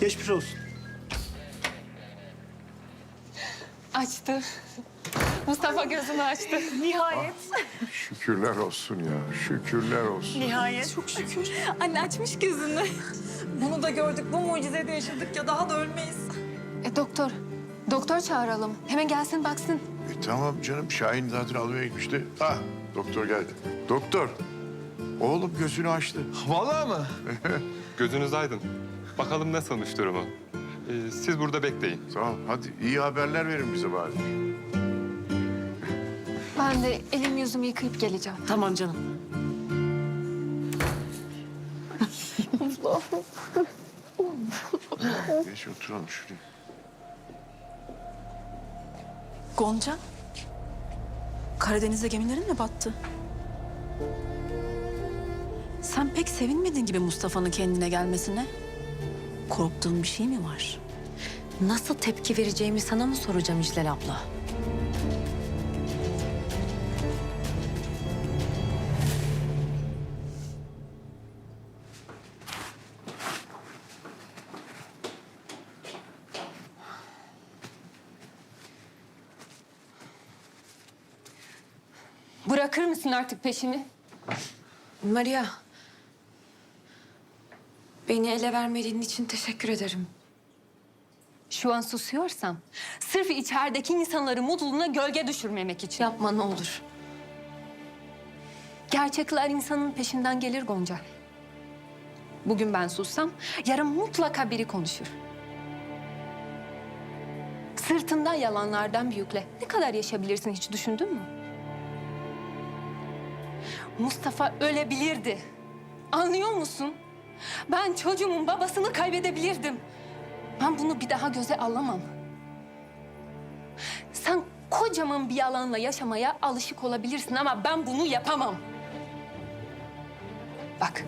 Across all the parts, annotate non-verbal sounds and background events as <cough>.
Geçmiş olsun. Açtı. Mustafa gözünü açtı. Nihayet. Şükürler olsun ya, şükürler olsun. Nihayet. Çok şükür. Anne açmış gözünü. Bunu da gördük. Bu mucizeyi de yaşadık ya daha da ölmeyiz. E, doktor. Doktor çağıralım. Hemen gelsin baksın. E, tamam canım, Şahin zaten almaya gitmişti. Ah, doktor geldi. Doktor, oğlum gözünü açtı. Vallahi mı? <laughs> Gözünüz aydın. Bakalım ne sonuç durumu. Ee, siz burada bekleyin. Tamam, hadi iyi haberler verin bize bari. Ben de elim yüzümü yıkayıp geleceğim. Tamam canım. <laughs> Geç oturalım şuraya. Gonca. Karadeniz'de gemilerin mi battı? Sen pek sevinmedin gibi Mustafa'nın kendine gelmesine. Korktuğun bir şey mi var? Nasıl tepki vereceğimi sana mı soracağım İclal abla? Bırakır mısın artık peşimi? Maria. Beni ele vermediğin için teşekkür ederim. Şu an susuyorsam sırf içerideki insanların mutluluğuna gölge düşürmemek için. Yapma ne olur. Gerçekler insanın peşinden gelir Gonca. Bugün ben sussam yarın mutlaka biri konuşur. Sırtından yalanlardan bir yükle ne kadar yaşayabilirsin hiç düşündün mü? Mustafa ölebilirdi. Anlıyor musun? Ben çocuğumun babasını kaybedebilirdim. Ben bunu bir daha göze alamam. Sen kocaman bir yalanla yaşamaya alışık olabilirsin ama ben bunu yapamam. Bak,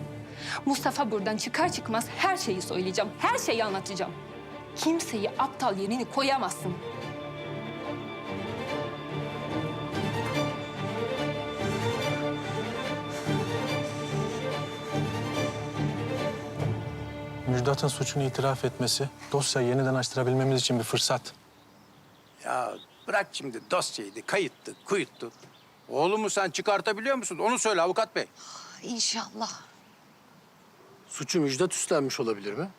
Mustafa buradan çıkar çıkmaz her şeyi söyleyeceğim, her şeyi anlatacağım. Kimseyi aptal yerini koyamazsın. Müjdat'ın suçunu itiraf etmesi, dosyayı yeniden açtırabilmemiz için bir fırsat. Ya bırak şimdi dosyaydı, kayıttı, kuyuttu. Oğlumu sen çıkartabiliyor musun? Onu söyle avukat bey. İnşallah. Suçu Müjdat üstlenmiş olabilir mi?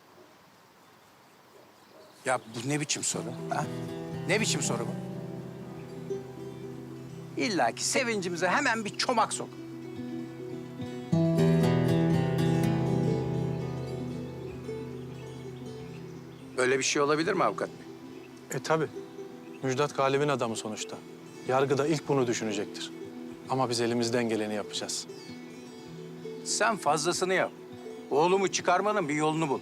Ya bu ne biçim soru? Ha? Ne biçim soru bu? İlla ki sevincimize hemen bir çomak sok. Böyle bir şey olabilir mi avukat bey? E tabi. Müjdat galibin adamı sonuçta. Yargıda ilk bunu düşünecektir. Ama biz elimizden geleni yapacağız. Sen fazlasını yap. Oğlumu çıkarmanın bir yolunu bul.